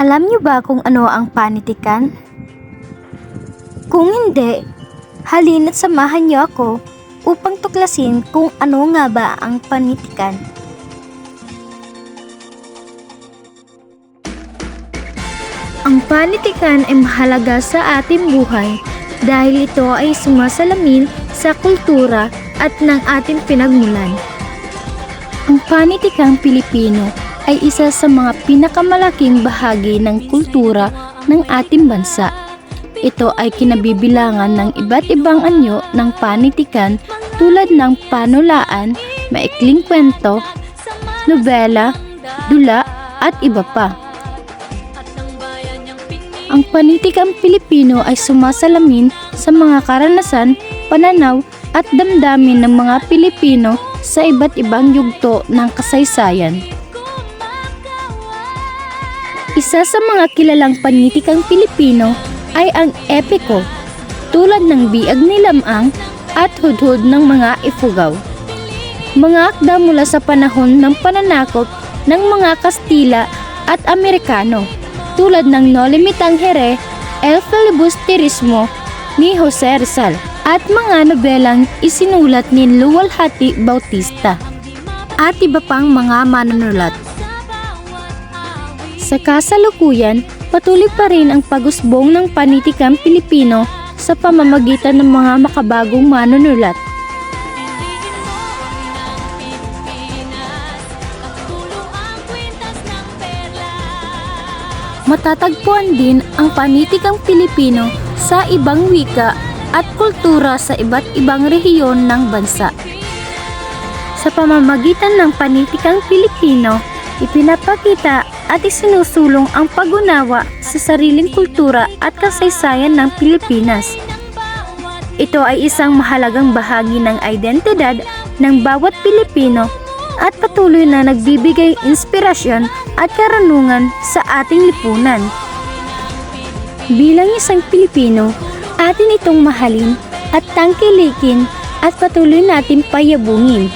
Alam niyo ba kung ano ang panitikan? Kung hindi, halina't samahan niyo ako upang tuklasin kung ano nga ba ang panitikan. Ang panitikan ay mahalaga sa ating buhay dahil ito ay sumasalamin sa kultura at ng ating pinagmulan. Ang panitikang Pilipino ay isa sa mga pinakamalaking bahagi ng kultura ng ating bansa. Ito ay kinabibilangan ng iba't ibang anyo ng panitikan tulad ng panulaan, maikling kwento, nobela, dula at iba pa. Ang panitikang Pilipino ay sumasalamin sa mga karanasan, pananaw at damdamin ng mga Pilipino sa iba't ibang yugto ng kasaysayan. Isa sa mga kilalang panitikang Pilipino ay ang epiko, tulad ng biag ni Lamang at hudhud ng mga ifugaw. Mga akda mula sa panahon ng pananakop ng mga Kastila at Amerikano, tulad ng No Limitang Here, El Filibusterismo ni Jose Rizal, at mga nobelang isinulat ni Luwalhati Bautista, at iba pang mga manunulat. Sa kasalukuyan, patuloy pa rin ang pagusbong ng panitikang Pilipino sa pamamagitan ng mga makabagong manunulat. Matatagpuan din ang panitikang Pilipino sa ibang wika at kultura sa iba't ibang rehiyon ng bansa. Sa pamamagitan ng panitikang Pilipino, ipinapakita at isinusulong ang pag-unawa sa sariling kultura at kasaysayan ng Pilipinas. Ito ay isang mahalagang bahagi ng identidad ng bawat Pilipino at patuloy na nagbibigay inspirasyon at karanungan sa ating lipunan. Bilang isang Pilipino, atin itong mahalin at tangkilikin at patuloy natin payabungin.